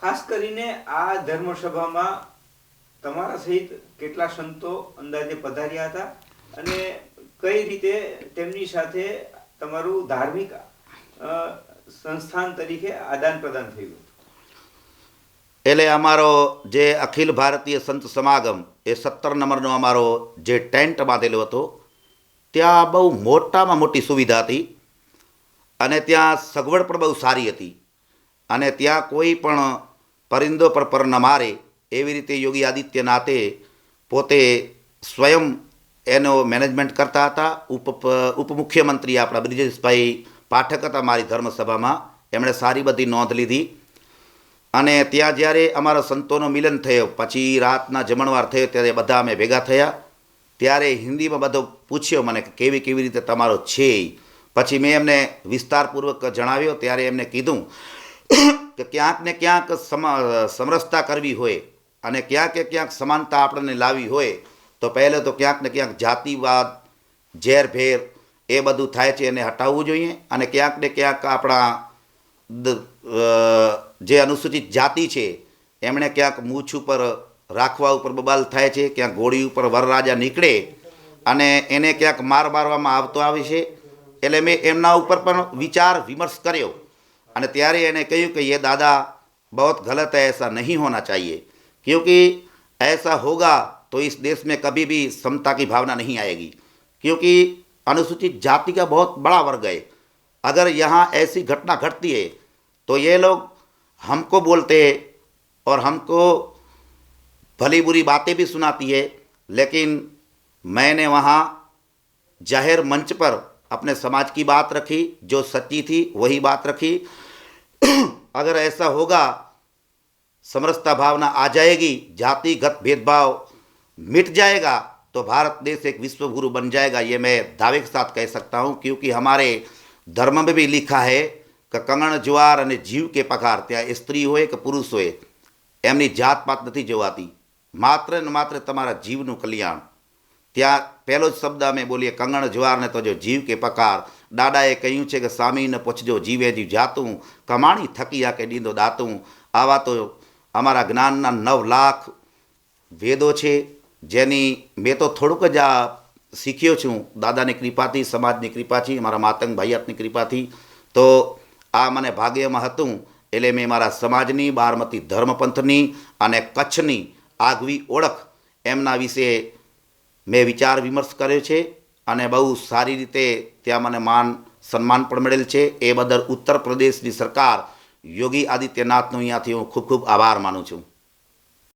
ખાસ કરીને આ ધર્મસભામાં તમારા સહિત કેટલા સંતો અંદાજે પધાર્યા હતા અને કઈ રીતે તેમની સાથે તમારું ધાર્મિક સંસ્થાન તરીકે આદાન પ્રદાન થયું એટલે અમારો જે અખિલ ભારતીય સંત સમાગમ એ સત્તર નંબરનો અમારો જે ટેન્ટ બાંધેલો હતો, ત્યાં બહુ મોટામાં મોટી સુવિધા હતી અને ત્યાં સગવડ પણ બહુ સારી હતી અને ત્યાં કોઈ પણ પરિંદો પર પર ન મારે, એવી રીતે યોગી આદિત્યનાથે પોતે સ્વયં એનો મેનેજમેન્ટ કરતા હતા. ઉપ ઉપમુખ્યમંત્રી આપણા બ્રિજેશભાઈ પાઠક હતા મારી ધર્મસભામાં. એમણે સારી બધી નોંધ લીધી. અને ત્યાં જ્યારે અમારા સંતોનો મિલન થયો, પછી રાતના જમણવાર થયો, ત્યારે બધા અમે ભેગા થયા. ત્યારે હિન્દીમાં બધો પૂછ્યો મને કે કેવી કેવી રીતે તમારો છે પછી મેં એમને વિસ્તારપૂર્વક જણાવ્યો, ત્યારે એમને કીધું કે ક્યાંક ને ક્યાંક સમરસતા કરવી હોય અને ક્યાંક ક્યાંક સમાનતા આપણને લાવવી હોય, તો પહેલે તો ક્યાંક ને ક્યાંક જાતિવાદ ઝેરભેર એ બધું થાય છે એને હટાવવું જોઈએ અને ક્યાંક ને ક્યાંક આપણા જે અનુસૂચિત જાતિ છે, એમણે ક્યાંક મૂછ ઉપર રાખવા ઉપર બબાલ થાય છે, ક્યાંક ઘોડી ઉપર વરરાજા નીકળે અને એને ક્યાંક માર મારવામાં આવતો આવે છે, એટલે મેં એમના ઉપર પણ વિચાર વિમર્શ કર્યો. અને ત્યારે એણે કહ્યું કે ये दादा बहुत गलत है ऐसा नहीं होना चाहिए क्योंकि ऐसा होगा तो इस देश में कभी भी समता की भावना नहीं आएगी क्योंकि अनुसूचित जाति का बहुत बड़ा वर्ग है अगर यहाँ ऐसी घटना घटती है तो ये लोग हमको बोलते हैं और हमको भली बुरी बातें भी सुनाती है लेकिन मैंने वहाँ जाहिर मंच पर अपने समाज की बात रखी जो सच्ची थी वही बात रखी अगर ऐसा होगा समरसता भावना आ जाएगी जातिगत भेदभाव मिट जाएगा तो भारत देश एक विश्व गुरु बन जाएगा ये मैं दावे के साथ कह सकता हूँ क्योंकि हमारे धर्म में भी लिखा है કે કંગણ જુવાર અને જીવ કે પગાર ત્યાં સ્ત્રી હોય કે પુરુષ હોય એમની જાત પાત નથી જોવાતી માત્ર ને માત્ર તમારા જીવનું કલ્યાણ ત્યાં પહેલો જ શબ્દ અમે બોલીએ, કંગણ જુવારને તો જો જીવ કે પકાર. દાદાએ કહ્યું છે કે સ્વામીને પૂછજો જીવે જીવ જાતું, કમાણી થકી આ કે ડીંદો દાતું. આવા તો અમારા જ્ઞાનના નવ લાખ વેદો છે, જેની મેં તો થોડુંક જ આ શીખ્યો છું. દાદાની કૃપાથી, સમાજની કૃપાથી, મારા માતંગ ભાઈયાતની કૃપાથી. તો આ મને ભાગ્યમાં હતું, એટલે મેં મારા સમાજની, બારમતી ધર્મપંથની અને કચ્છની આગવી ઓળખ એમના વિશે મેં વિચાર વિમર્શ કર્યો છે અને બહુ સારી રીતે ત્યાં મને માન, સન્માન પણ મળેલ છે. એ બદલ ઉત્તર પ્રદેશની સરકાર યોગી આદિત્યનાથનો અહીંયાથી હું ખૂબ ખૂબ આભાર માનું છું.